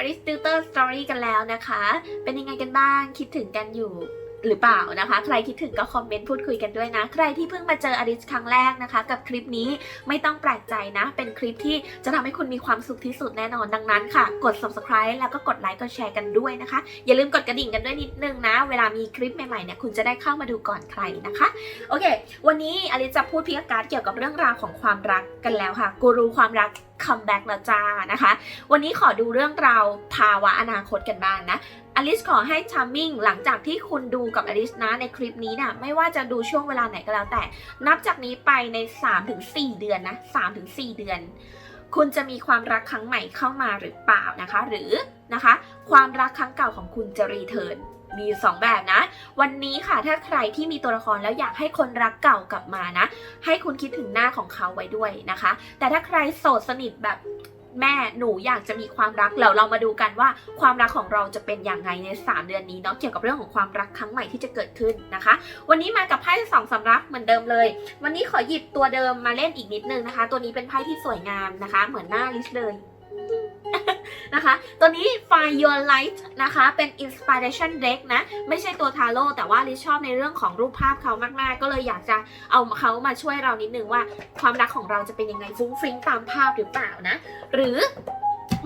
อริสติวเตอร์สตอรี่กันแล้วนะคะ เป็นยังไงกันบ้างคิดถึงกันอยู่ หรือเปล่านะคะ ใครคิดถึงก็คอมเมนต์พูดคุยกันด้วยนะ ใครที่เพิ่งมาเจออริสครั้งแรกนะคะ กับคลิปนี้ไม่ต้องแปลกใจนะ เป็นคลิปที่จะทำให้คุณมีความสุขที่สุดแน่นอนดังนั้นค่ะ กด subscribe แล้วก็กดไลค์กดแชร์กันด้วยนะคะ อย่าลืมกดกระดิ่งกันด้วยนิดนึงนะ เวลามีคลิปใหม่ๆเนี่ยคุณจะได้เข้ามาดูก่อนใครนะคะ โอเค วันนี้อลิซจะพูดพิกการ์ดเกี่ยวกับเรื่องราวของความรักกันแล้วค่ะกูรูความรักคัมแบ็กแล้วจ้านะคะ วันนี้ขอดูเรื่องราวภาวะอนาคตกันบ้างนะ อลิสขอให้ชาร์มมิ่งหลังจากที่คุณดูกับอลิสนะในคลิปนี้นะ่ะไม่ว่าจะดูช่วงเวลาไหนก็แล้วแต่ นับจากนี้ไปใน 3-4 เดือนนะ 3-4 เดือน คุณจะมีความรักครั้งใหม่เข้ามาหรือเปล่านะคะ หรือนะคะ ความรักครั้งเก่าของคุณจะรีเทิร์นมีอยู่สองแบบนะ วันนี้ค่ะถ้าใครที่มีตัวละครแล้วอยากให้คนรักเก่ากลับมานะ ให้คุณคิดถึงหน้าของเขาไว้ด้วยนะคะ แต่ถ้าใครโสดสนิทแบบ แม่หนูอยากจะมีความรักแล้วเรามาดูกันว่าความรักของเราจะเป็นอย่างไรใน 3 เดือนนี้เนาะเกี่ยวกับเรื่องของความรักครั้งใหม่ที่จะเกิดขึ้นนะคะ วันนี้มากับไพ่สองสำรับเหมือนเดิมเลย วันนี้ขอหยิบตัวเดิมมาเล่นอีกนิดนึงนะคะ ตัวนี้เป็นไพ่ที่สวยงามนะคะ เหมือนหน้าลิสเลย นะคะ ตัวนี้ Find Your Light นะคะ เป็น Inspiration Deck นะ ไม่ใช่ตัวทาโร่แต่ว่าลิชอบในเรื่องของรูปภาพเขามากๆ ก็เลยอยากจะเอาเขามาช่วยเรานิดนึงว่าความรักของเราจะเป็นยังไงฟุ้งฟิ้งตามภาพหรือเปล่านะ หรือ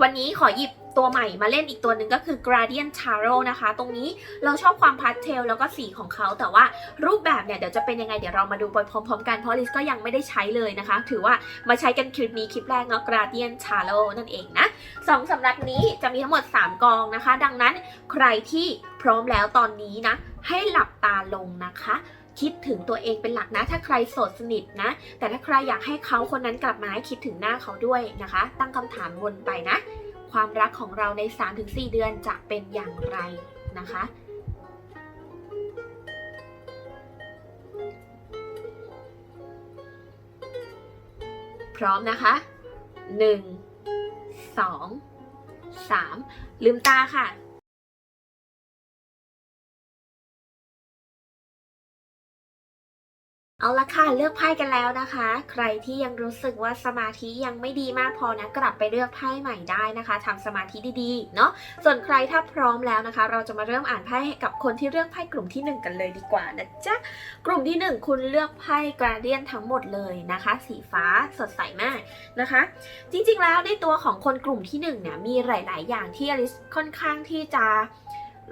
วันนี้ขอหยิบ ตัวใหม่มาเล่นอีกตัวหนึ่งก็คือ Guardian Tarot นะคะ ตรงนี้เราชอบความพาสเทลแล้วก็สีของเขาแต่ว่ารูปแบบเนี่ยเดี๋ยวจะเป็นยังไงเดี๋ยวเรามาดูไปพร้อมๆกันเพราะลิสก็ยังไม่ได้ใช้เลยนะคะ ถือว่ามาใช้กันคลิปนี้คลิปแรกเนาะ Guardian Tarot นั่นเองนะสองสำรับนี้จะมีทั้งหมด 3 กองนะคะ ดังนั้นใครที่พร้อมแล้วตอนนี้นะ ให้หลับตาลงนะคะคิดถึงตัวเองเป็นหลักนะ ถ้าใครโสดสนิทนะ แต่ถ้าใครอยากให้เขาคนนั้นกลับมาให้คิดถึงหน้าเขาด้วยนะคะ ตั้งคำถามวนไปนะ ความรักของเราใน 3-4 เดือนจะเป็นอย่างไรนะคะพร้อมนะคะ 1 2 3 ลืมตาค่ะ เอาละค่ะเลือกไพ่กันแล้วนะคะ ใครที่ยังรู้สึกว่าสมาธิยังไม่ดีมากพอนะกลับไปเลือกไพ่ใหม่ได้นะคะทำสมาธิดีๆเนาะส่วนใครถ้าพร้อมแล้วนะคะ เราจะมาเริ่มอ่านไพ่กับคนที่เลือกไพ่กลุ่มที่ 1 กันเลยดีกว่านะจ๊ะกลุ่มที่ 1 คุณเลือกไพ่กราเดียนทั้งหมดเลยนะคะ สีฟ้าสดใสมากนะคะ จริงๆแล้วในตัวของคนกลุ่มที่1เนี่ยมีหลาย ๆ อย่างที่อลิสค่อนข้างที่จะ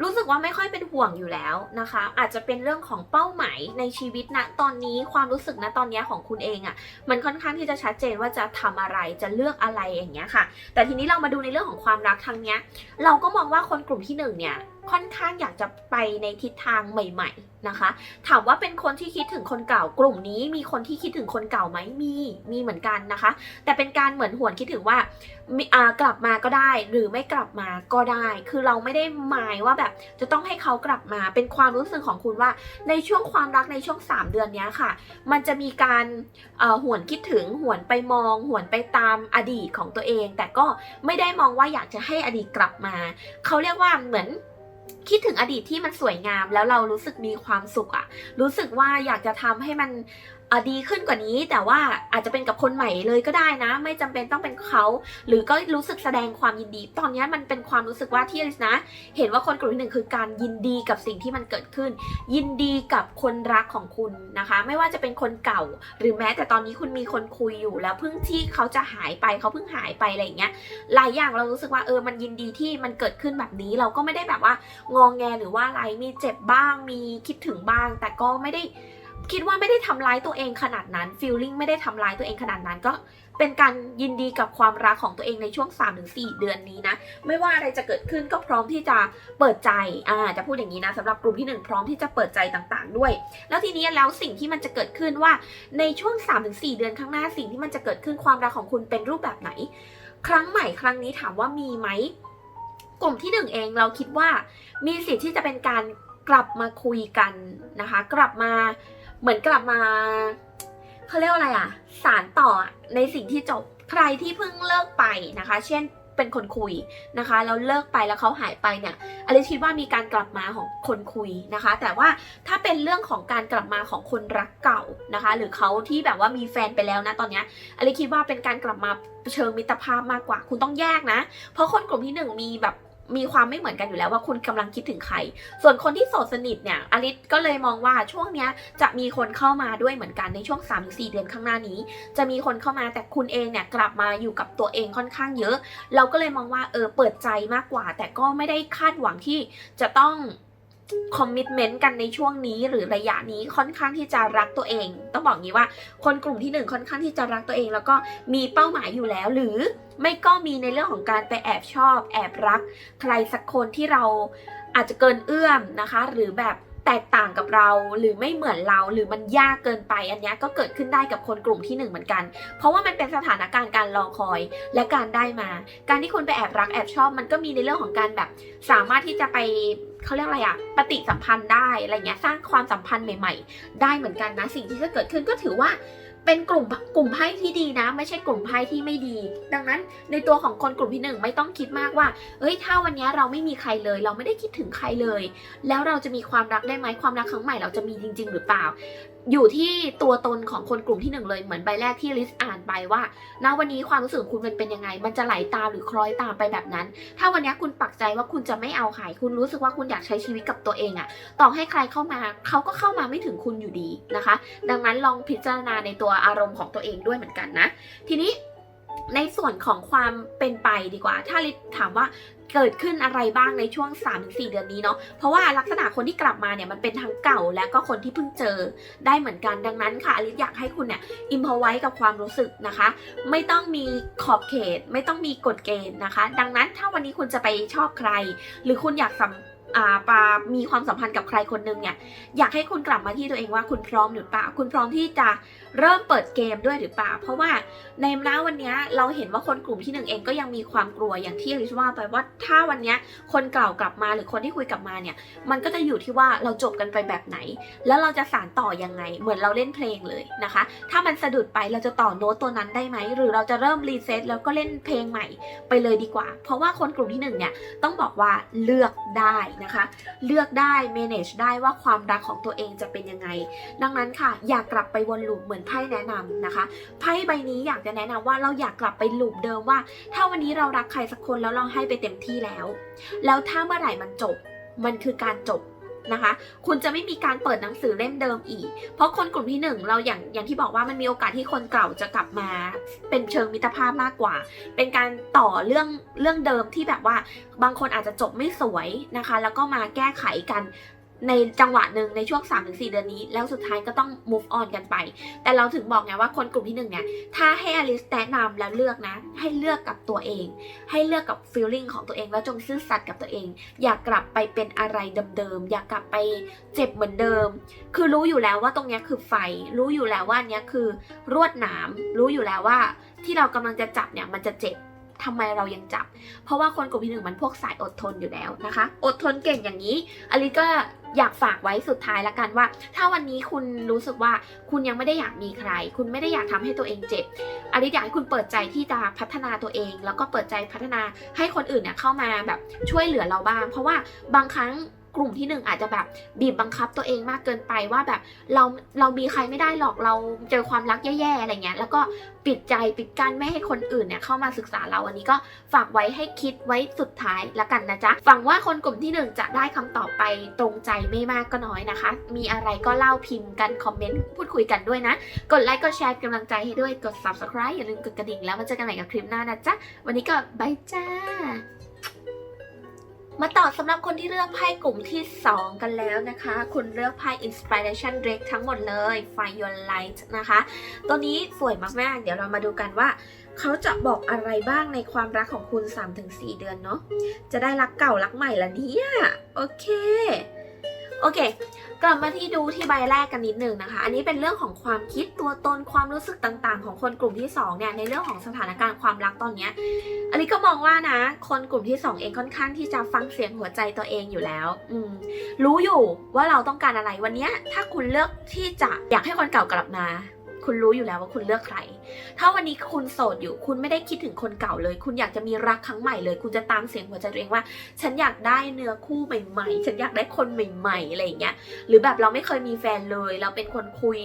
รู้สึกว่าไม่ค่อยเป็นห่วงอยู่แล้วนะคะ อาจจะเป็นเรื่องของเป้าหมายในชีวิตณตอนนี้ความรู้สึกณตอนนี้ของคุณเองอะ่ะมันค่อนข้างที่จะชัดเจนว่าจะทำอะไรจะเลือกอะไรอย่างเงี้ยค่ะ แต่ทีนี้เรามาดูในเรื่องของความรักทางเนี้ย เราก็มองว่าคนกลุ่มที่หนึ่งเนี่ย ค่อนข้างอยากจะไปในทิศทางใหม่ ๆนะคะ ถามว่าเป็นคนที่คิดถึงคนเก่ากลุ่มนี้ มีคนที่คิดถึงคนเก่าไหมมีมีเหมือนกันนะคะ แต่เป็นการเหมือนหวนคิดถึงว่าอ่ากลับมาก็ได้ หรือไม่กลับมาก็ได้ คือเราไม่ได้หมายว่าแบบจะต้องให้เขากลับมาเป็นความรู้สึกของคุณว่า ในช่วงความรักในช่วง 3 เดือนนี้ค่ะ มันจะมีการหวนคิดถึงหวนไปมอง หวนไปตามอดีตของตัวเอง แต่ก็ไม่ได้มองว่าอยากจะให้อดีตกลับมา เขาเรียกว่าเหมือน คิดถึงอดีตที่มันสวยงามแล้วเรารู้สึกมีความสุขอะรู้สึกว่าอยากจะทำให้มัน ดีขึ้นกว่านี้ แต่ว่าอาจจะเป็นกับคนใหม่เลยก็ได้นะ ไม่จำเป็นต้องเป็นเขาหรือก็รู้สึกแสดงความยินดี ตอนนี้มันเป็นความรู้สึกว่าที่อลิสนะ เห็นว่าคนกลุ่มที่หนึ่งคือการยินดีกับสิ่งที่มันเกิดขึ้น ยินดีกับคนรักของคุณนะคะ ไม่ว่าจะเป็นคนเก่า หรือแม้แต่ตอนนี้คุณมีคนคุยอยู่แล้วเพิ่งที่เขาจะหายไปเขาเพิ่งหายไปอะไรอย่างเงี้ยหลายอย่างเรารู้สึกว่าเออมันยินดีที่มันเกิดขึ้นแบบนี้เราก็ไม่ได้แบบว่างองแงหรือว่าอะไรมีเจ็บบ้างมีคิดถึงบ้าง แต่ก็ไม่ได้ คิดว่าไม่ได้ทำร้ายตัวเองขนาดนั้นฟีลลิ่งไม่ได้ทำร้ายตัวเองขนาดนั้นก็เป็นการยินดีกับความรักของตัวเองในช่วง 3-4 เดือนนี้นะ ไม่ว่าอะไรจะเกิดขึ้นก็พร้อมที่จะเปิดใจอ่าจะพูดอย่างนี้นะสำหรับกลุ่มที่ 1 พร้อมที่จะเปิดใจต่างๆ ด้วย แล้วทีนี้แล้วสิ่งที่มันจะเกิดขึ้นว่าในช่วง 3-4 เดือนข้างหน้าสิ่งที่มันจะเกิดขึ้นความรักของคุณเป็นรูปแบบไหน ครั้งใหม่ครั้งนี้ถามว่ามีไหมกลุ่มที่หนึ่งเองเราคิดว่ามีสิทธิ์ที่จะเป็นการกลับมาคุยกันนะคะ กลับมา เหมือนกลับมาเขาเรียกอะไรอะสารต่อในสิ่งที่จบใครที่เพิ่งเลิกไปนะคะ เช่นเป็นคนคุยนะคะแล้วเลิกไปแล้วเขาหายไปเนี่ยอลิซคิดว่ามีการกลับมาของคนคุยนะคะ แต่ว่าถ้าเป็นเรื่องของการกลับมาของคนรักเก่านะคะ หรือเขาที่แบบว่ามีแฟนไปแล้วนะตอนเนี้ยอลิซคิดว่าเป็นการกลับมาเชิงมิตรภาพมากกว่า คุณต้องแยกนะ เพราะคนกลุ่มที่หนึ่งมีแบบ มีความไม่เหมือนกันอยู่แล้วว่าคุณกำลังคิดถึงใคร ส่วนคนที่โสดสนิทเนี่ยอลิสก็เลยมองว่าช่วงเนี้ยจะมีคนเข้ามาด้วยเหมือนกันในช่วง3-4เดือนข้างหน้านี้ จะมีคนเข้ามาแต่คุณเองเนี่ยกลับมาอยู่กับตัวเองค่อนข้างเยอะ เราก็เลยมองว่าเออเปิดใจมากกว่า แต่ก็ไม่ได้คาดหวังที่จะต้อง คอมมิชเมนต์กันในช่วงนี้หรือระยะนี้ค่อนข้างที่จะรักตัวเอง ต้องบอกงี้ว่าคนกลุ่มที่หนึ่งค่อนข้างที่จะรักตัวเอง แล้วก็มีเป้าหมายอยู่แล้ว หรือไม่ก็มีในเรื่องของการไปแอบชอบ แอบรัก ใครสักคนที่เราอาจจะเกินเอื้อมนะคะ หรือแบบ แตกต่างกับเราหรือไม่เหมือนเราหรือมันยากเกินไปอันนี้ก็เกิดขึ้นได้กับคนกลุ่มที่หนึ่งเหมือนกัน เพราะว่ามันเป็นสถานการณ์การรอคอยและการได้มา การที่คุณไปแอบรักแอบชอบ มันก็มีในเรื่องของการแบบ สามารถที่จะไปเขาเรียกอะไรอะปฏิสัมพันธ์ได้อะไรเงี้ยสร้างความสัมพันธ์ใหม่ ๆ ได้เหมือนกันนะสิ่งที่จะเกิดขึ้นก็ถือว่า เป็นกลุ่มกลุ่มไพ่ที่ดีนะ ไม่ใช่กลุ่มไพ่ที่ไม่ดี ดังนั้นในตัวของคนกลุ่มที่หนึ่งไม่ต้องคิดมากว่า เอ้ยถ้าวันนี้เราไม่มีใครเลย เราไม่ได้คิดถึงใครเลย แล้วเราจะมีความรักได้ไหมความรักครั้งใหม่เราจะมีจริง ๆ หรือเปล่า อยู่ที่ตัวตนของคนกลุ่มที่หนึ่งเลยเหมือนใบแรกที่ลิสอ่านไปว่าณวันนี้ความรู้สึกคุณมันเป็นยังไง มันจะไหลตามหรือคล้อยตามไปแบบนั้น ถ้าวันนี้คุณปักใจว่าคุณจะไม่เอาใครคุณรู้สึกว่าคุณอยากใช้ชีวิตกับตัวเองอะต่อให้ใครเข้ามาเขาก็เข้ามาไม่ถึงคุณอยู่ดีนะคะ ดังนั้นลองพิจารณาในตัวอารมณ์ของตัวเองด้วยเหมือนกันนะ ทีนี้ ในส่วนของความเป็นไปดีกว่า ถ้าลิศถามว่าเกิดขึ้นอะไรบ้างในช่วง 3-4 เดือนนี้เนาะ เพราะว่าลักษณะคนที่กลับมาเนี่ยมันเป็นทั้งเก่าและก็คนที่เพิ่งเจอได้เหมือนกันดังนั้นค่ะอลิศอยากให้คุณเนี่ยอิมพอไว้กับความรู้สึกนะคะ ไม่ต้องมีขอบเขต ไม่ต้องมีกฎเกณฑ์นะคะ ดังนั้นถ้าวันนี้คุณจะไปชอบใคร หรือคุณอยากสัมปามีความสัมพันธ์กับใครคนหนึงเนี่ยอยากให้คุณกลับมาที่ตัวเองว่าคุณพร้อมหรือเปล่า คุณพร้อมที่จะ เริ่มเปิดเกมด้วยหรือเปล่า เพราะว่าในณวันนี้เราเห็นว่าคนกลุ่มที่หนึ่งเองก็ยังมีความกลัวอย่างที่ลิซว่าไปว่าถ้าวันนี้คนเก่ากลับมาหรือคนที่คุยกลับมาเนี่ย มันก็จะอยู่ที่ว่าเราจบกันไปแบบไหน แล้วเราจะสานต่อยังไง เหมือนเราเล่นเพลงเลยนะคะ ถ้ามันสะดุดไปเราจะต่อโน้ตตัวนั้นได้ไหมหรือเราจะเริ่มรีเซ็ตแล้วก็เล่นเพลงใหม่ไปเลยดีกว่า เพราะว่าคนกลุ่มที่หนึ่งเนี่ยต้องบอกว่าเลือกได้นะคะ เลือกได้ manage ได้ว่าความรักของตัวเองจะเป็นยังไง ดังนั้นค่ะ อยากกลับไปวนลูปเหมือนไพ่แนะนำนะคะไพ่ใบนี้อยากจะแนะนำว่าเราอยากกลับไปลูปเดิมว่า ถ้าวันนี้เรารักใครสักคนแล้วเราให้ไปเต็มที่แล้ว แล้วถ้าเมื่อไหร่มันจบ มันคือการจบนะคะ คุณจะไม่มีการเปิดหนังสือเล่มเดิมอีก เพราะคนกลุ่มที่หนึ่งเราอย่างอย่างที่บอกว่ามันมีโอกาสที่คนเก่าจะกลับมา เป็นเชิงมิตรภาพมากกว่า เป็นการต่อเรื่องเรื่องเดิมที่แบบว่า บางคนอาจจะจบไม่สวยนะคะ แล้วก็มาแก้ไขกัน ในจังหวะหนึ่งในช่วง 3-4 เดือนนี้ แล้วสุดท้ายก็ต้อง move on กันไป แต่เราถึงบอกไงว่าคนกลุ่มที่หนึ่งเนี่ย ถ้าให้อลิสแนะนำแล้วเลือกนะ ให้เลือกกับตัวเอง ให้เลือกกับ feeling ของตัวเอง แล้วจงซื่อสัตย์กับตัวเอง อย่ากลับไปเป็นอะไรเดิมๆ อย่ากลับไปเจ็บเหมือนเดิม คือรู้อยู่แล้วว่าตรงเนี้ยคือไฟ รู้อยู่แล้วว่าอันเนี้ยคือรวดหนาม รู้อยู่แล้วว่าที่เรากำลังจะจับเนี่ยมันจะเจ็บ ทำไมเรายังจับ เพราะว่าคนกลุ่มที่หนึ่งมันพวกสายอดทนอยู่แล้วนะคะ อดทนเก่งอย่างนี้อลิก็อยากฝากไว้สุดท้ายละกันว่า ถ้าวันนี้คุณรู้สึกว่าคุณยังไม่ได้อยากมีใคร คุณไม่ได้อยากทำให้ตัวเองเจ็บอลิอยากให้คุณเปิดใจที่จะพัฒนาตัวเอง แล้วก็เปิดใจพัฒนาให้คนอื่นเนี่ยเข้ามาแบบช่วยเหลือเราบ้าง เพราะว่าบางครั้ง กลุ่มที่หนึ่งอาจจะแบบบีบบังคับตัวเองมากเกินไปว่าแบบเราเรามีใครไม่ได้หรอกเราเจอความรักแย่ๆอะไรเงี้ยแล้วก็ปิดใจปิดกั้นไม่ให้คนอื่นเนี่ยเข้ามาศึกษาเราอันนี้ก็ฝากไว้ให้คิดไว้สุดท้ายละกันนะจ๊ะฝังว่าคนกลุ่มที่หนึ่งจะได้คำตอบไปตรงใจไม่มากก็น้อยนะคะ มีอะไรก็เล่าพิมพ์กันคอมเมนต์พูดคุยกันด้วยนะ กดไลค์กดแชร์กำลังใจให้ด้วยกด subscribe อย่าลืมกดกระดิ่งแล้วมาเจอกันใหม่กับคลิปหน้านะจ๊ะวันนี้ก็บายจ้า มาต่อสำหรับคนที่เลือกไพ่กลุ่มที่ 2 กันแล้วนะคะ คุณเลือกไพ่ Inspiration Deck ทั้งหมดเลย Find Your Light นะคะ ตัวนี้สวยมากๆ เดี๋ยวเรามาดูกันว่า เขาจะบอกอะไรบ้างในความรักของคุณ 3-4 เดือนเนาะ จะได้รักเก่ารักใหม่ละเนี่ย โอเค โอเค กลับมาที่ดูที่ใบแรกกันนิดนึงนะคะ อันนี้เป็นเรื่องของความคิดตัวตนความรู้สึกต่างๆ ของคนกลุ่มที่2เนี่ยในเรื่องของสถานการณ์ความรักตอนเนี้ยอันนี้ก็มองว่านะ คนกลุ่มที่ 2 เองค่อนข้างที่จะฟังเสียงหัวใจตัวเองอยู่แล้ว อืมรู้อยู่ว่าเราต้องการอะไรวันนี้ถ้าคุณเลือกที่จะอยากให้คนเก่ากลับมา คุณรู้อยู่แล้วว่าคุณเลือกใคร ถ้าวันนี้คุณโสดอยู่ คุณไม่ได้คิดถึงคนเก่าเลย คุณอยากจะมีรักครั้งใหม่เลย คุณจะตามเสียงหัวใจตัวเองว่า ฉันอยากได้เนื้อคู่ใหม่ๆ ฉันอยากได้คนใหม่ๆอะไรอย่างเงี้ย หรือแบบเราไม่เคยมีแฟนเลย เราเป็นคนคุย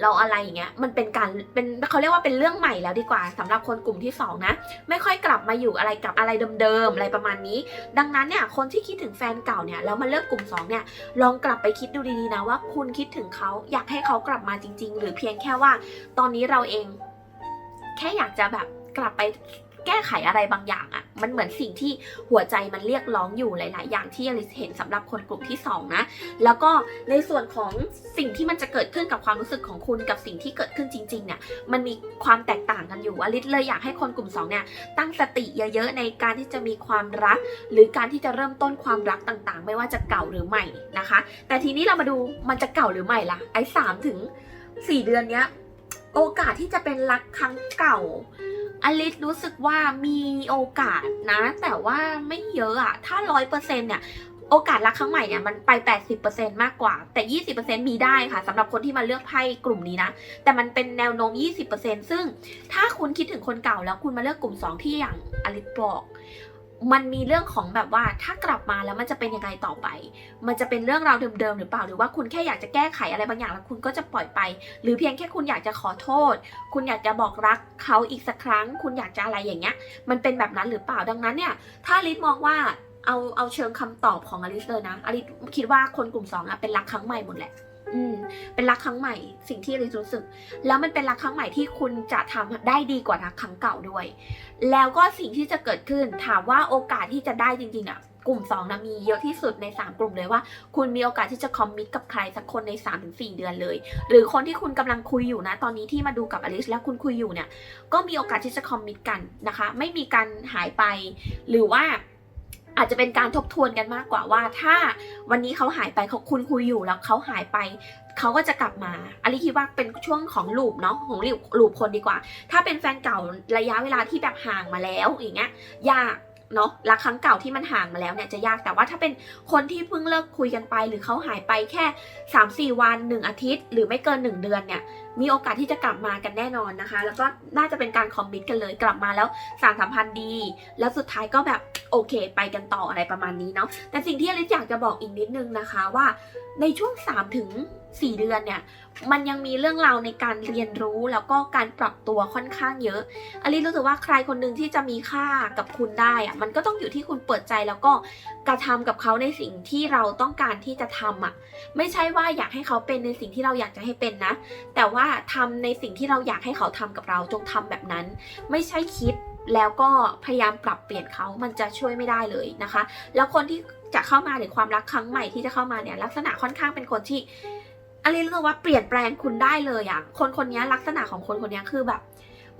เราอะไรอย่างเงี้ย มันเป็นการ เป็นเขาเรียกว่าเป็นเรื่องใหม่แล้วดีกว่าสำหรับคนกลุ่มที่สองนะ ไม่ค่อยกลับมาอยู่อะไรกับอะไรเดิมๆ อะไรประมาณนี้ ดังนั้นเนี่ย คนที่คิดถึงแฟนเก่าเนี่ย แล้วมาเลิกกลุ่มสองเนี่ย ลองกลับไปคิดดูดีๆนะว่า คุณคิดถึงเขาอยากให้เขากลับมาจริง ๆ หรือเพียงแค่ว่า ตอนนี้เราเอง แค่อยากจะแบบกลับไปแก้ไขอะไรบางอย่างอะ่ะ มันเหมือนสิ่งที่หัวใจมันเรียกร้องอยู่หลาย ๆ อย่างที่อลิสเห็นสำหรับคนกลุ่มที่สองนะ แล้วก็ในส่วนของสิ่งที่มันจะเกิดขึ้นกับความรู้สึกของคุณกับสิ่งที่เกิดขึ้นจริง ๆ เนี่ย มันมีความแตกต่างกันอยู่ อลิสเลยอยากให้คนกลุ่มสองเนี่ย ตั้งสติเยอะ ๆ ในการที่จะมีความรัก หรือการที่จะเริ่มต้นความรักต่าง ๆ ไม่ว่าจะเก่าหรือใหม่นะคะ แต่ทีนี้เรามาดูมันจะเก่าหรือใหม่ล่ะ ไอ้สามถึงสี่เดือนเนี้ย โอกาสที่จะเป็นรักครั้งเก่า อลิสรู้สึกว่ามีโอกาสนะ แต่ว่าไม่เยอะอะถ้าร้อยเปอร์เซ็นเนี่ยโอกาสรักครั้งใหม่เนี่ยมันไป 80%มากกว่า แต่ 20%มีได้ค่ะสำหรับคนที่มาเลือกไพ่กลุ่มนี้นะ แต่มันเป็นแนวโน้ม 20%ซึ่งถ้าคุณคิดถึงคนเก่าแล้วคุณมาเลือกกลุ่ม 2 ที่อย่างอลิสบอก มันมีเรื่องของแบบว่าถ้ากลับมาแล้วมันจะเป็นยังไงต่อไป มันจะเป็นเรื่องราวเดิมๆหรือเปล่า หรือว่าคุณแค่อยากจะแก้ไขอะไรบางอย่างแล้วคุณก็จะปล่อยไป หรือเพียงแค่คุณอยากจะขอโทษ คุณอยากจะบอกรักเขาอีกสักครั้ง คุณอยากจะอะไรอย่างเงี้ย มันเป็นแบบนั้นหรือเปล่า ดังนั้นเนี่ย ถ้าลิสมองว่าเอาเอาเชิงคำตอบของอลิสเลยนะ อลิสคิดว่าคนกลุ่มสองอะเป็นรักครั้งใหม่หมดแหละ อืมเป็นรักครั้งใหม่สิ่งที่อลิสรู้สึก แล้วมันเป็นรักครั้งใหม่ที่คุณจะทำได้ดีกว่ารักครั้งเก่าด้วย แล้วก็สิ่งที่จะเกิดขึ้นถามว่าโอกาสที่จะได้จริงๆอะกลุ่ม2นะมีเยอะที่สุดใน 3 กลุ่มเลยว่า คุณมีโอกาสที่จะคอมมิตกับใครสักคนใน 3-4 เดือนเลย หรือคนที่คุณกำลังคุยอยู่นะ ตอนนี้ที่มาดูกับอลิสแล้วคุณคุยอยู่เนี่ย ก็มีโอกาสที่จะคอมมิตกันนะคะ ไม่มีการหายไป หรือว่า อาจจะเป็นการทบทวนกันมากกว่าว่า ถ้าวันนี้เขาหายไปเขาคุณคุยอยู่แล้วเขาหายไปเขาก็จะกลับมาอลิคิดว่าเป็นช่วงของลูปเนาะของลูปลูปคนดีกว่า ถ้าเป็นแฟนเก่าระยะเวลาที่แบบห่างมาแล้วอย่างเงี้ยยาก เนาะรักครั้งเก่าที่มันห่างมาแล้วเนี่ยจะยากแต่ว่าถ้าเป็นคนที่เพิ่งเลิกคุยกันไป หรือเขาหายไปแค่ 3-4 วัน 1 อาทิตย์ หรือไม่เกิน 1 เดือนเนี่ยมีโอกาสที่จะกลับมากันแน่นอนนะคะ แล้วก็น่าจะเป็นการคอมมิตกันเลยกลับมาแล้วสารสัมพันธ์ดี แล้วสุดท้ายก็แบบโอเค ไปกันต่ออะไรประมาณนี้เนาะแต่สิ่งที่อลิซอยากจะบอกอีกนิดนึงนะคะว่าในช่วง3ถึง 4เดือนเนี่ยมันยังมีเรื่องราวในการเรียนรู้แล้วก็การปรับตัวค่อนข้างเยอะอลิซรู้สึกว่าใครคนหนึ่งที่จะมีค่ากับคุณได้อะมันก็ต้องอยู่ที่คุณเปิดใจแล้วก็กระทำกับเขาในสิ่งที่เราต้องการที่จะทำอะไม่ใช่ว่าอยากให้เขาเป็นในสิ่งที่เราอยากจะให้เป็นนะ แต่ว่าทำในสิ่งที่เราอยากให้เขาทำกับเราจงทำแบบนั้น ไม่ใช่คิดแล้วก็พยายามปรับเปลี่ยนเขามันจะช่วยไม่ได้เลยนะคะ แล้วคนที่จะเข้ามาหรือความรักครั้งใหม่ที่จะเข้ามาเนี่ยลักษณะค่อนข้างเป็นคนที่ อะไรรู้สึกว่าเปลี่ยนแปลงคุณได้เลยอะคนคนนี้ลักษณะของคนคนนี้คือแบบ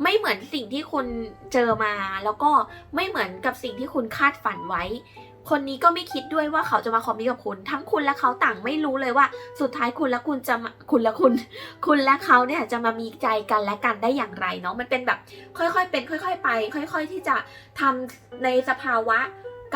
ไม่เหมือนสิ่งที่คุณเจอมา แล้วก็ไม่เหมือนกับสิ่งที่คุณคาดฝันไว้ คนนี้ก็ไม่คิดด้วยว่าเขาจะมาคอมมิกับคุณ ทั้งคุณและเขาต่างไม่รู้เลยว่า สุดท้ายคุณและคุณจะคุณและคุณ คุณและเขาเนี่ยจะมามีใจกันและกันได้อย่างไรเนาะมันเป็นแบบ ค่อยๆเป็น ค่อย ๆ ไป ค่อย ๆ ที่จะทำในสภาวะ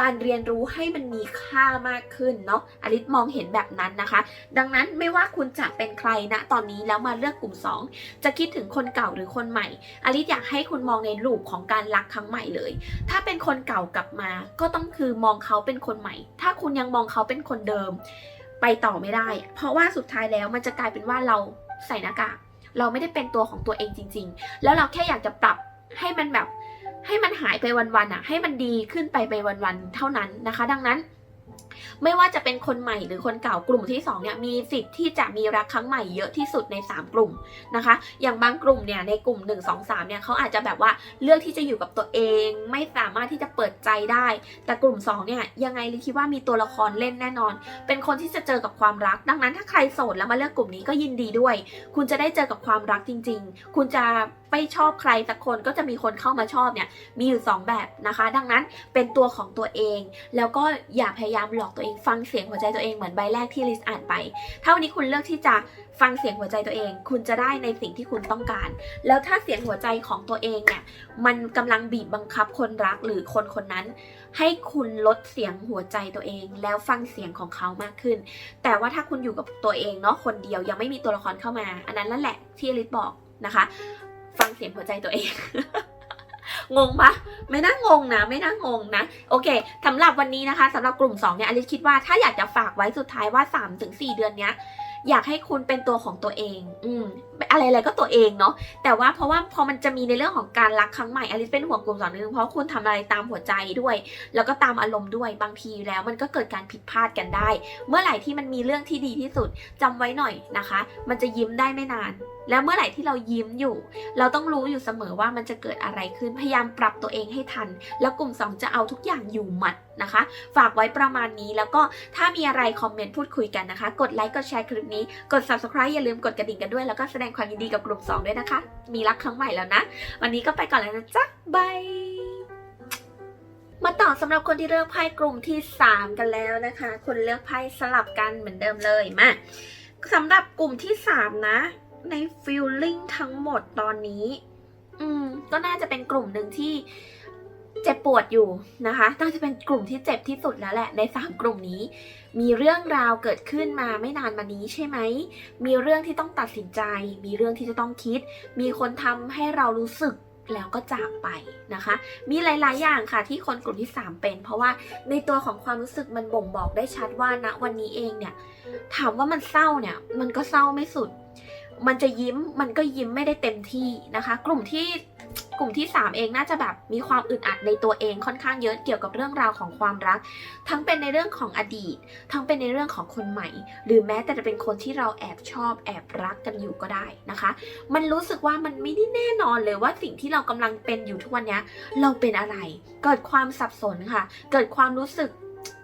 การเรียนรู้ให้มันมีค่ามากขึ้นเนาะอลิสมองเห็นแบบนั้นนะคะ ดังนั้นไม่ว่าคุณจะเป็นใครนะตอนนี้แล้วมาเลือกกลุ่ม 2 จะคิดถึงคนเก่าหรือคนใหม่อลิสอยากให้คุณมองในรูปของการรักครั้งใหม่เลย ถ้าเป็นคนเก่ากลับมา ก็ต้องคือมองเขาเป็นคนใหม่ ถ้าคุณยังมองเขาเป็นคนเดิม ไปต่อไม่ได้ เพราะว่าสุดท้ายแล้วมันจะกลายเป็นว่าเราใส่หน้ากากเราไม่ได้เป็นตัวของตัวเองจริง ๆ แล้วเราแค่อยากจะปรับให้มันแบบ ให้มันหายไปวันๆอะ ให้มันดีขึ้นไปไปวันๆเท่านั้นนะคะ ดังนั้น ไม่ว่าจะเป็นคนใหม่หรือคนเก่ากลุ่มที่2เนี่ยมีสิทธิ์ที่จะมีรักครั้งใหม่เยอะที่สุดใน 3 กลุ่มนะคะ อย่างบางกลุ่มเนี่ยในกลุ่ม 1 2 3เนี่ยเขาอาจจะแบบว่าเลือกที่จะอยู่กับตัวเอง ไม่สามารถที่จะเปิดใจได้ แต่กลุ่ม2เนี่ยยังไงลิคิดว่ามีตัวละครเล่นแน่นอน เป็นคนที่จะเจอกับความรัก ดังนั้นถ้าใครโสดแล้วมาเลือกกลุ่มนี้ก็ยินดีด้วย คุณจะได้เจอกับความรักจริง ๆ คุณจะไม่ชอบใครสักคนก็จะมีคนเข้ามาชอบเนี่ยมีอยู่ 2 แบบนะคะ ดังนั้นเป็นตัวของตัวเอง แล้วก็อย่าพยายามหลอกตัวเองฟังเสียงหัวใจตัวเองเหมือนใบแรกที่ลิสอ่านไป ถ้าวันนี้คุณเลือกที่จะฟังเสียงหัวใจตัวเอง คุณจะได้ในสิ่งที่คุณต้องการ แล้วถ้าเสียงหัวใจของตัวเองเนี่ยมันกำลังบีบบังคับคนรักหรือคนคนนั้น ให้คุณลดเสียงหัวใจตัวเอง แล้วฟังเสียงของเขามากขึ้น แต่ว่าถ้าคุณอยู่กับตัวเองเนาะคนเดียวยังไม่มีตัวละครเข้ามา อันนั้นนั่นแหละที่ลิสบอกนะคะ ฟังเสียงหัวใจตัวเอง งงปะไม่น่างงนะไม่น่างงนะ โอเคสำหรับวันนี้นะคะสำหรับกลุ่ม2เนี่ยอลิซคิดว่าถ้าอยากจะฝากไว้สุดท้ายว่า 3-4 เดือนเนี้ยอยากให้คุณเป็นตัวของตัวเอง อืมอะไรอะไรก็ตัวเองเนาะแต่ว่าเพราะว่าพอมันจะมีในเรื่องของการรักครั้งใหม่อลิซเป็นห่วงกลุ่มสองนึงเพราะคุณทำอะไรตามหัวใจด้วย แล้วก็ตามอารมณ์ด้วยบางทีแล้วมันก็เกิดการผิดพลาดกันได้ เมื่อไหร่ที่มันมีเรื่องที่ดีที่สุดจำไว้หน่อยนะคะ มันจะยิ้มได้ไม่นาน แล้วเมื่อไหร่ที่เรายิ้มอยู่ เราต้องรู้อยู่เสมอว่ามันจะเกิดอะไรขึ้นพยายามปรับตัวเองให้ทัน แล้วกลุ่ม 2 จะเอาทุกอย่างอยู่หมัดนะคะ ฝากไว้ประมาณนี้แล้วก็ถ้ามีอะไรคอมเมนต์พูดคุยกันนะคะ กดไลค์กดแชร์คลิปนี้กด subscribe อย่าลืมกดกระดิ่งกันด้วยแล้วก็แสดงความยินดีกับกลุ่ม 2 ด้วยนะคะ มีรักครั้งใหม่แล้วนะ วันนี้ก็ไปก่อนแล้วนะจ๊ะบายมาต่อสำหรับคนที่เลือกไพ่กลุ่มที่ 3 กันแล้วนะคะ คุณเลือกไพ่สลับกันเหมือนเดิมเลยมาสำหรับกลุ่มที่ 3 นะ ในฟิลลิ่งทั้งหมดตอนนี้ อืมก็น่าจะเป็นกลุ่มหนึ่งที่ เจ็บปวดอยู่นะคะน่าจะเป็นกลุ่มที่เจ็บที่สุดแล้วแหละในสามกลุ่มนี้ มีเรื่องราวเกิดขึ้นมาไม่นานมานี้ใช่ไหม มีเรื่องที่ต้องตัดสินใจ มีเรื่องที่จะต้องคิด มีคนทำให้เรารู้สึกแล้วก็จากไปนะคะ มีหลาย ๆ อย่างค่ะที่คนกลุ่มที่ 3 เป็น เพราะว่าในตัวของความรู้สึกมันบ่งบอกได้ชัดว่าณวันนี้เองเนี่ย ถามว่ามันเศร้าเนี่ย มันก็เศร้าไม่สุด มันจะยิ้มมันก็ยิ้มไม่ได้เต็มที่นะคะ กลุ่มที่ ลุ่มที่ 3 เองน่าจะแบบมีความอึดอัดในตัวเองค่อนข้างเยอะเกี่ยวกับเรื่องราวของความรัก ทั้งเป็นในเรื่องของอดีต ทั้งเป็นในเรื่องของคนใหม่ หรือแม้แต่จะเป็นคนที่เราแอบชอบแอบรักกันอยู่ก็ได้นะคะ มันรู้สึกว่ามันไม่ได้แน่นอนเลยว่าสิ่งที่เรากำลังเป็นอยู่ทุกวันนี้เราเป็นอะไร เกิดความสับสนค่ะ เกิดความรู้สึก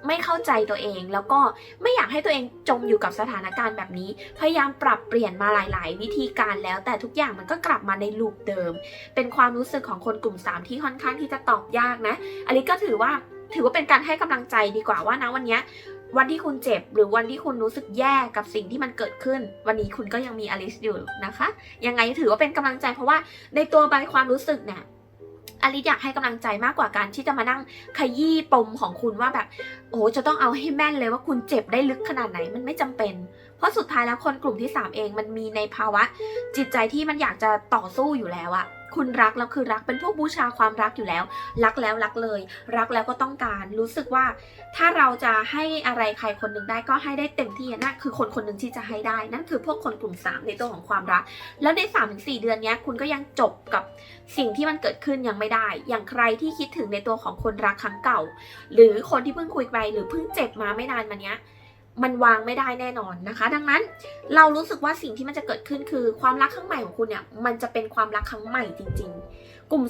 ไม่เข้าใจตัวเอง แล้วก็ไม่อยากให้ตัวเองจมอยู่กับสถานการณ์แบบนี้ พยายามปรับเปลี่ยนมาหลาย ๆ วิธีการแล้ว แต่ทุกอย่างมันก็กลับมาในลูปเดิม เป็นความรู้สึกของคนกลุ่ม 3 ที่ค่อนข้างที่จะตอบยากนะอันนี้ก็ถือว่าถือว่าเป็นการให้กำลังใจดีกว่าว่านะวันนี้วันที่คุณเจ็บหรือวันที่คุณรู้สึกแย่กับสิ่งที่มันเกิดขึ้น วันนี้คุณก็ยังมีอลิสอยู่นะคะ ยังไงถือว่าเป็นกำลังใจเพราะว่าในตัวใบความรู้สึกเนี่ย อลิสอยากให้กำลังใจมากกว่าการที่จะมานั่งขยี้ปมของคุณว่าแบบ โอ้จะต้องเอาให้แม่นเลยว่าคุณเจ็บได้ลึกขนาดไหนมันไม่จำเป็น เพราะสุดท้ายแล้วคนกลุ่มที่ 3 เองมันมีในภาวะ จิตใจที่มันอยากจะต่อสู้อยู่แล้วอะ คุณรักแล้วคือรักเป็นพวกบูชาความรักอยู่แล้ว รักแล้วรักเลย รักแล้วก็ต้องการรู้สึกว่า ถ้าเราจะให้อะไรใครคนหนึ่งได้ก็ให้ได้เต็มที่นั่นคือคนคนหนึ่งที่จะให้ได้ นั่นคือพวกคนกลุ่ม 3 ในตัวของความรัก แล้วใน 3-4 เดือนนี้คุณก็ยังจบกับสิ่งที่มันเกิดขึ้นยังไม่ได้ อย่างใครที่คิดถึงในตัวของคนรักครั้งเก่า หรือคนที่เพิ่งคุยไปหรือเพิ่งเจ็บมาไม่นานมาเนี้ย มันวางไม่ได้แน่นอนนะคะ ดังนั้นเรารู้สึกว่าสิ่งที่มันจะเกิดขึ้นคือความรักครั้งใหม่ของคุณเนี่ยมันจะเป็นความรักครั้งใหม่จริง ๆ กลุ่ม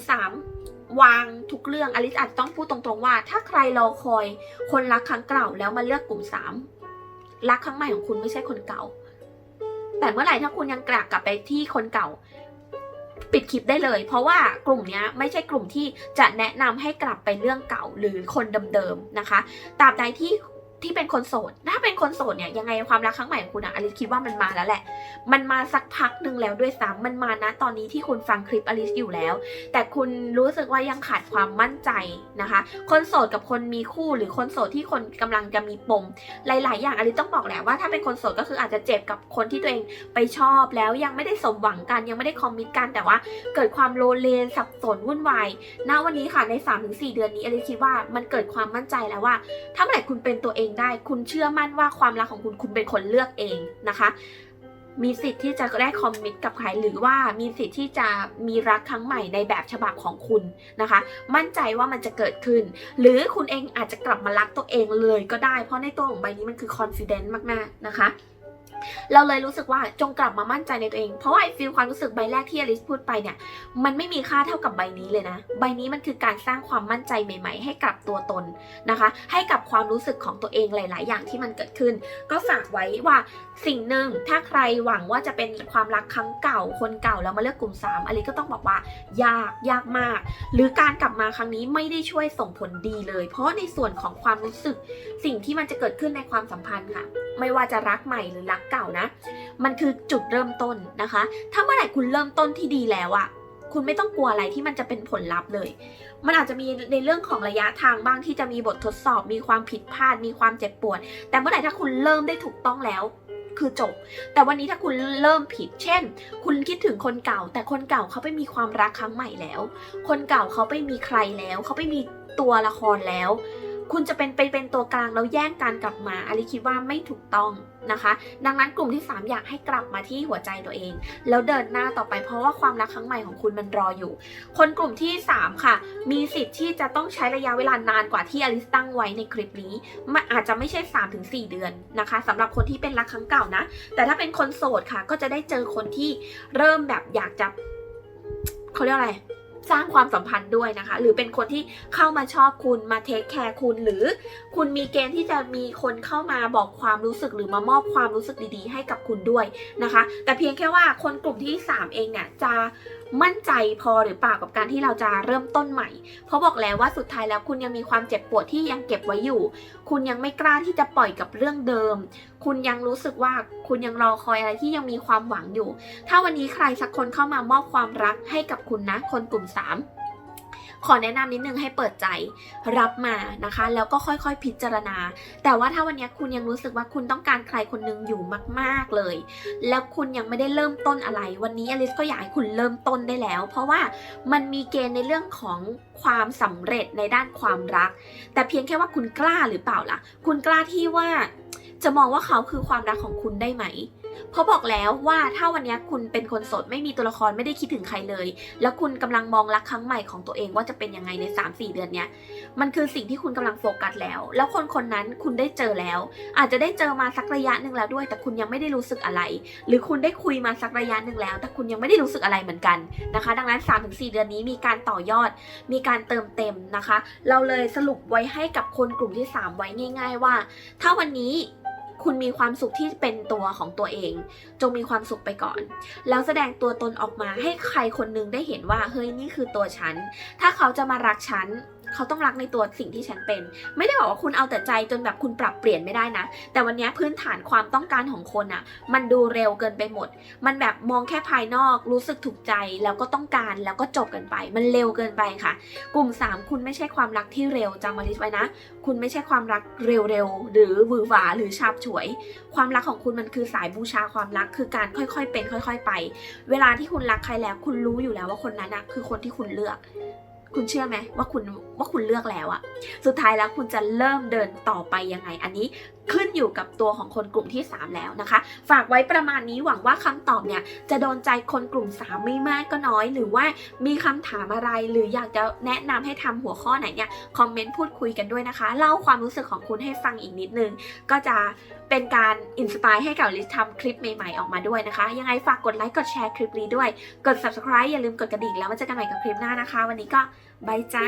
3 วางทุกเรื่องอลิสอาจต้องพูดตรงๆว่า ถ้าใครรอคอยคนรักครั้งเก่าแล้วมาเลือกกลุ่ม 3 รักครั้งใหม่ของคุณไม่ใช่คนเก่า แต่เมื่อไหร่ถ้าคุณยังกลับกลับไปที่คนเก่าปิดคลิปได้เลย เพราะว่ากลุ่มนี้ไม่ใช่กลุ่มที่จะแนะนำให้กลับไปเรื่องเก่าหรือคนเดิมๆนะคะตราบใดที่ ที่เป็นคนโสด ถ้าเป็นคนโสดเนี่ยยังไงความรักครั้งใหม่ของคุณอะอลิสคิดว่ามันมาแล้วแหละ มันมาสักพักหนึ่งแล้วด้วยซ้ำมันมานะตอนนี้ที่คุณฟังคลิปอลิสอยู่แล้ว แต่คุณรู้สึกว่ายังขาดความมั่นใจนะคะ คนโสดกับคนมีคู่หรือคนโสดที่คนกำลังจะมีปม หลาย ๆ อย่างอลิสต้องบอกแหละว่าถ้าเป็นคนโสดก็คืออาจจะเจ็บกับคนที่ตัวเองไปชอบแล้วยังไม่ได้สมหวังกันยังไม่ได้คอมมิตกันแต่ว่า เกิดความโลเลสับสนวุ่นวายณวันนี้ค่ะใน 3-4 เดือนนี้อลิซคิดว่ามันเกิดความมั่นใจแล้วว่าถ้าเมื่อไหร่คุณเป็นตัวเองได้ คุณเชื่อมั่นว่าความรักของคุณคุณเป็นคนเลือกเองนะคะ มีสิทธิ์ที่จะได้คอมมิตกับใครหรือว่ามีสิทธิ์ที่จะมีรักครั้งใหม่ในแบบฉบับของคุณนะคะ มั่นใจว่ามันจะเกิดขึ้น หรือคุณเองอาจจะกลับมารักตัวเองเลยก็ได้ เพราะในตัวของใบนี้มันคือคอนฟิเดนซ์มากๆนะคะ เราเลยรู้สึกว่าจงกลับมามั่นใจในตัวเอง เพราะว่าไอ้ฟีลความรู้สึกใบแรกที่อลิสพูดไปเนี่ย มันไม่มีค่าเท่ากับใบนี้เลยนะ ใบนี้มันคือการสร้างความมั่นใจใหม่ ๆ ให้กับตัวตนนะคะ ให้กับความรู้สึกของตัวเองหลาย ๆ อย่างที่มันเกิดขึ้น ก็ฝากไว้ว่าสิ่งหนึ่งถ้าใครหวังว่าจะเป็นความรักครั้งเก่าคนเก่าแล้วมาเลือกกลุ่ม3อลิสก็ต้องบอกว่ายากยากมาก หรือการกลับมาครั้งนี้ไม่ได้ช่วยส่งผลดีเลย เพราะในส่วนของความรู้สึก สิ่งที่มันจะเกิดขึ้นในความสัมพันธ์ค่ะ ไม่ว่าจะรักใหม่หรือรักเก่านะ มันคือจุดเริ่มต้นนะคะ ถ้าเมื่อไหร่คุณเริ่มต้นที่ดีแล้วอะคุณไม่ต้องกลัวอะไรที่มันจะเป็นผลลัพธ์เลย มันอาจจะมีในเรื่องของระยะทางบ้างที่จะมีบททดสอบ มีความผิดพลาด มีความเจ็บปวด แต่เมื่อไหร่ถ้าคุณเริ่มได้ถูกต้องแล้ว คือจบ แต่วันนี้ถ้าคุณเริ่มผิด เช่น คุณคิดถึงคนเก่า แต่คนเก่าเขาไปมีความรักครั้งใหม่แล้ว คนเก่าเขาไปมีใครแล้ว เขาไปมีตัวละครแล้ว คุณจะเป็นไปเป็นตัวกลางแล้วแย่งการกลับมาอลิคิดว่าไม่ถูกต้อง นะคะ ดังนั้นกลุ่มที่ 3 อยากให้กลับมาที่หัวใจตัวเอง แล้วเดินหน้าต่อไปเพราะว่าความรักครั้งใหม่ของคุณมันรออยู่ คนกลุ่มที่ 3 ค่ะ มีสิทธิ์ที่จะต้องใช้ระยะเวลานานกว่าที่อลิสตั้งไว้ในคลิปนี้มันอาจจะไม่ใช่ 3-4 เดือนนะคะสำหรับคนที่เป็นรักครั้งเก่านะ แต่ถ้าเป็นคนโสดค่ะ ก็จะได้เจอคนที่เริ่มแบบอยากจะเขาเรียกอะไร สร้างความสัมพันธ์ด้วยนะคะ หรือเป็นคนที่เข้ามาชอบคุณมาเทคแคร์คุณ หรือคุณมีเกณฑ์ที่จะมีคนเข้ามาบอกความรู้สึกหรือมามอบความรู้สึกดีๆ ให้กับคุณด้วยนะคะ แต่เพียงแค่ว่าคนกลุ่มที่ 3 เองเนี่ยจะ มั่นใจพอหรือเปล่ากับการที่เราจะเริ่มต้นใหม่ เพราะบอกแล้วว่าสุดท้ายแล้วคุณยังมีความเจ็บปวดที่ยังเก็บไว้อยู่ คุณยังไม่กล้าที่จะปล่อยกับเรื่องเดิม คุณยังรู้สึกว่าคุณยังรอคอยอะไรที่ยังมีความหวังอยู่ ถ้าวันนี้ใครสักคนเข้ามามอบความรักให้กับคุณนะ คนกลุ่ม 3 ขอแนะนำนิดนึงให้เปิดใจรับมานะคะ แล้วก็ค่อยๆพิจารณา แต่ว่าถ้าวันนี้คุณยังรู้สึกว่าคุณต้องการใครคนหนึงอยู่มาก ๆเลย แล้วคุณยังไม่ได้เริ่มต้นอะไร วันนี้อลิสก็อยากให้คุณเริ่มต้นได้แล้ว เพราะว่ามันมีเกณฑ์ในเรื่องของความสำเร็จในด้านความรัก แต่เพียงแค่ว่าคุณกล้าหรือเปล่าล่ะ คุณกล้าที่ว่าจะมองว่าเขาคือความรักของคุณได้ไหม เพราะบอกแล้วว่าถ้าวันนี้คุณเป็นคนโสดไม่มีตัวละครไม่ได้คิดถึงใครเลย แล้วคุณกำลังมองรักครั้งใหม่ของตัวเองว่าจะเป็นยังไงใน 3-4 เดือนเนี้ยมันคือสิ่งที่คุณกำลังโฟกัสแล้ว แล้วคนคนนั้นคุณได้เจอแล้ว อาจจะได้เจอมาสักระยะหนึ่งแล้วด้วย แต่คุณยังไม่ได้รู้สึกอะไร หรือคุณได้คุยมาสักระยะหนึ่งแล้ว แต่คุณยังไม่ได้รู้สึกอะไรเหมือนกันนะคะ ดังนั้น 3-4 เดือนนี้มีการต่อยอด มีการเติมเต็มนะคะ เราเลยสรุปไว้ให้กับคนกลุ่มที่ 3 ไว้ง่าย ๆ ว่า ถ้าวันนี้ คุณมีความสุขที่เป็นตัวของตัวเอง จงมีความสุขไปก่อน แล้วแสดงตัวตนออกมาให้ใครคนหนึงได้เห็นว่า เฮ้ยนี่คือตัวฉัน ถ้าเขาจะมารักฉัน เขาต้องรักในตัวสิ่งที่ฉันเป็น ไม่ได้บอกว่าคุณเอาแต่ใจจนแบบคุณปรับเปลี่ยนไม่ได้นะ แต่วันนี้พื้นฐานความต้องการของคนอะมันดูเร็วเกินไปหมด มันแบบมองแค่ภายนอกรู้สึกถูกใจแล้วก็ต้องการแล้วก็จบกันไป มันเร็วเกินไปค่ะ กลุ่ม 3 คุณไม่ใช่ความรักที่เร็วจำมาลิสไว้นะ คุณไม่ใช่ความรักเร็วๆหรือหวือหวาหรือฉาบฉวย ความรักของคุณมันคือสายบูชาความรักคือการค่อยๆเป็นค่อย ๆ ไป เวลาที่คุณรักใครแล้ว คุณรู้อยู่แล้วว่าคนนั้นนะคือคนที่คุณเลือก คุณเชื่อไหมว่าคุณว่าคุณเลือกแล้วอะสุดท้ายแล้วคุณจะเริ่มเดินต่อไปยังไง อันนี้ ขึ้นอยู่กับตัวของคนกลุ่มที่ 3 แล้วนะคะ ฝากไว้ประมาณนี้หวังว่าคำตอบเนี่ยจะโดนใจคนกลุ่ม 3 ไม่มากก็น้อย หรือว่ามีคำถามอะไร หรืออยากจะแนะนำให้ทำหัวข้อไหนเนี่ยคอมเมนต์พูดคุยกันด้วยนะคะ เล่าความรู้สึกของคุณให้ฟังอีกนิดนึง ก็จะเป็นการอินสปายให้กับลิสทำคลิปใหม่ๆออกมาด้วยนะคะ ยังไงฝากกดไลค์กดแชร์คลิปนี้ด้วย กด subscribe อย่าลืมกดกระดิ่งแล้วมาเจอกันใหม่กับคลิปหน้านะคะ วันนี้ก็บายจ้า